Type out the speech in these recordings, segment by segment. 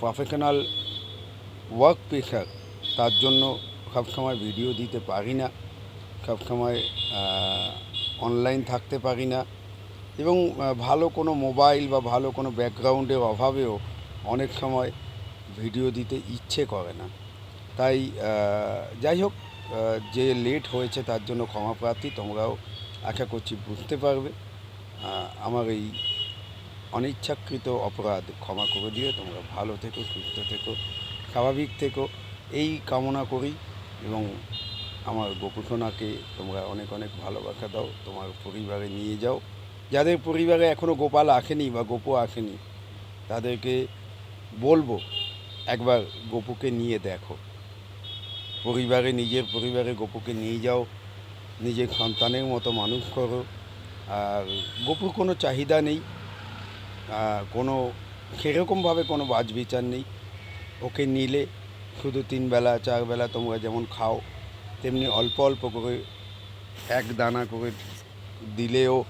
Professional work pressure তার জন্য সবসময় ভিডিও দিতে পারি না, সবসময় অনলাইন থাকতে পারি না এবং ভালো কোনো মোবাইল বা ভালো কোনো ব্যাকগ্রাউন্ডের অভাবেও অনেক সময় ভিডিও দিতে ইচ্ছে করে না। তাই যাই হোক যে লেট হয়েছে তার জন্য ক্ষমা প্রার্থী, তোমরাও আশা করছি বুঝতে পারবে। আমার এই অনিচ্ছাকৃত অপরাধ, ক্ষমা করে দিয়ে তোমরা ভালো থেকো, সুস্থ থেকো, স্বাভাবিক থেকো। এই কামনা করি এবং আমার গোপুসোনাকে তোমরা অনেক অনেক ভালোবাসা দাও, তোমার পরিবারে নিয়ে যাও। যাদের পরিবারে এখনও গোপাল আসেনি বা গোপু আসেনি, তাদেরকে বলব, একবার গোপুকে নিয়ে দেখো। পরিবারে, নিজের পরিবারে গোপুকে নিয়ে যাও, নিজের সন্তানের মতো মানুষ করো। আর গোপুর কোনো চাহিদা নেই। কোনো, সেরকমভাবে কোনো বাজ বিচার নেই। ওকে নিলে শুধু তিন বেলা চার বেলা তোমরা যেমন খাও, তেমনি অল্প অল্প করে এক দানা করে দিলেও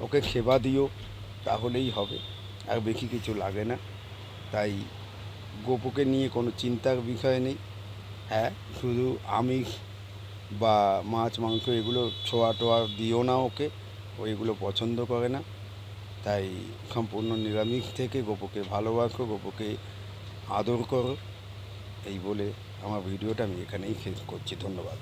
ওকে সেবা দিও, তাহলেই হবে। আর বেশি কিছু লাগে না। তাই গোপুকে নিয়ে কোনো চিন্তার বিষয় নেই। হ্যাঁ শুধু আমিষ বা মাছ, মাংস এগুলো ছোঁয়া টোয়া দিও না ওকে, ও এগুলো পছন্দ করে না। তাই সম্পূর্ণ নিরামিষ থেকে গোপুকে ভালোবাসো, গোপুকে আদর করো। এই বলে আমার ভিডিওটা আমি এখানেই শেষ করছি। ধন্যবাদ।